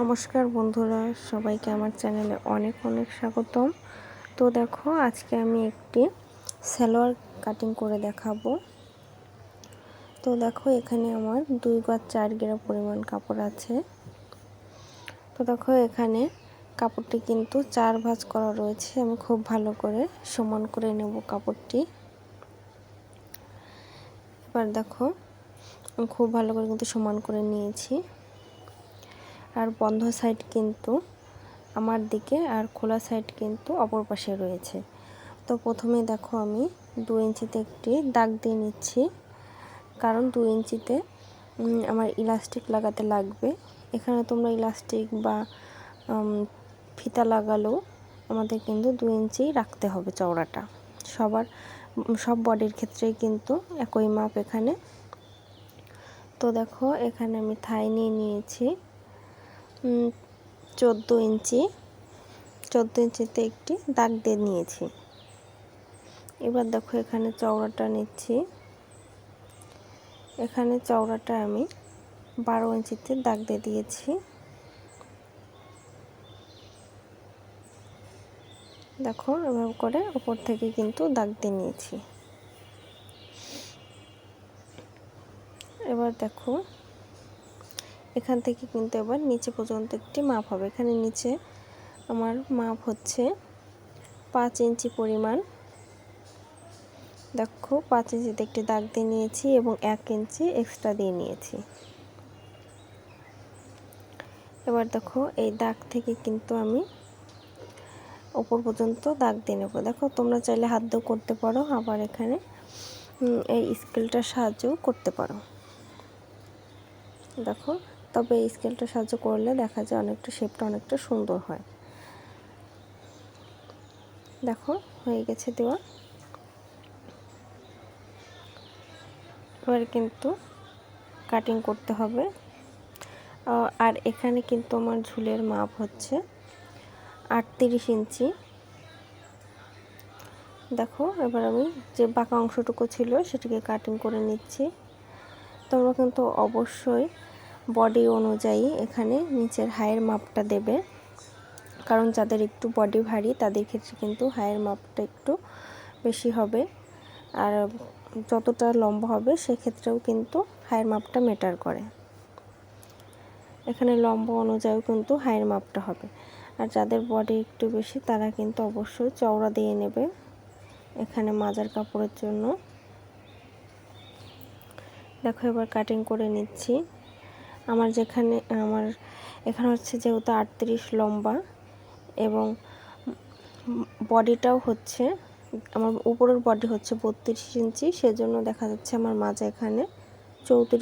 নমস্কার বন্ধুরা, সবাইকে আমার চ্যানেলে অনেক অনেক স্বাগতম। তো দেখো, আজকে আমি একটি সালোয়ার কাটিং করে দেখাবো। তো দেখো, এখানে আমার দুই গজ চার গেরা পরিমাণ কাপড় আছে। তো দেখো, এখানে কাপড়টি কিন্তু চার ভাঁজ করা রয়েছে। আমি খুব ভালো করে সমান করে নেব কাপড়টি। এবার দেখো, আমি খুব ভালো করে কিন্তু সমান করে নিয়েছি। আর বন্ধ সাইড কিন্তু আমার দিকে আর খোলা সাইড কিন্তু অপর পাশে রয়েছে। তো প্রথমে দেখো আমি দু ইঞ্চিতে একটি দাগ দিয়ে নিচ্ছি। কারণ দু ইঞ্চিতে আমার ইলাস্টিক লাগাতে লাগবে। এখানে তোমরা ইলাস্টিক বা ফিতা লাগালেও আমাদের কিন্তু দু ইঞ্চি রাখতে হবে চওড়াটা। সবার সব বডির ক্ষেত্রেই কিন্তু একই মাপ এখানে। তো দেখো এখানে আমি থাই নিয়ে নিয়েছি। চোদ্দ ইঞ্চি, চোদ্দ ইঞ্চিতে একটি দাগ দিয়ে নিয়েছি। এবার দেখো এখানে চওড়াটা নিচ্ছি। এখানে চওড়াটা আমি বারো ইঞ্চিতে দাগ দিয়ে দিয়েছি। দেখো এভাবে করে উপর থেকে কিন্তু দাগ দিয়ে নিয়েছি। এবার দেখো এখান থেকে কিন্তু এবার নিচে পর্যন্ত একটি মাপ হবে। এখানে নিচে আমার মাপ হচ্ছে পাঁচ ইঞ্চি পরিমাণ। দেখো, পাঁচ ইঞ্চিতে একটি দাগ দিয়ে নিয়েছি এবং এক ইঞ্চি এক্সট্রা দিয়ে নিয়েছি। এবার দেখো, এই দাগ থেকে কিন্তু আমি ওপর পর্যন্ত দাগ দিয়ে নেব। দেখো, তোমরা চাইলে হাত দিয়েও করতে পারো, আবার এখানে এই স্কেলটার সাহায্যও করতে পারো। দেখো তবে এই স্কেলটা সাহায্য করলে দেখা যায় অনেকটা শেপটা অনেকটা সুন্দর হয়। দেখো, হয়ে গেছে দেওয়া। এবার কিন্তু কাটিং করতে হবে। আর এখানে কিন্তু আমার ঝুলের মাপ হচ্ছে আটত্রিশ ইঞ্চি। দেখো, এবার আমি যে বাঁকা অংশটুকু ছিল সেটিকে কাটিং করে নিচ্ছি। তোমরা কিন্তু অবশ্যই বডি অনুযায়ী এখানে নিচের হায়ের মাপটা দেবে। কারণ যাদের একটু বডি ভারী, তাদের ক্ষেত্রে কিন্তু হায়ের মাপটা একটু বেশি হবে। আর যতটা লম্বা হবে, সেক্ষেত্রেও কিন্তু হায়ের মাপটা মেটার করে। এখানে লম্বা অনুযায়ী কিন্তু হায়ের মাপটা হবে। আর যাদের বডি একটু বেশি, তারা কিন্তু অবশ্যই চওড়া দিয়ে নেবে। এখানে মাজার কাপড়ের জন্য। দেখো, এবার কাটিং করে নিচ্ছি। আমার যেখানে, আমার এখানে হচ্ছে যেহেতু আটত্রিশ লম্বা এবং বডিটাও হচ্ছে, আমার উপরের বডি হচ্ছে বত্রিশ ইঞ্চি, সেজন্য দেখা যাচ্ছে আমার মাঝে এখানে চৌত্রিশ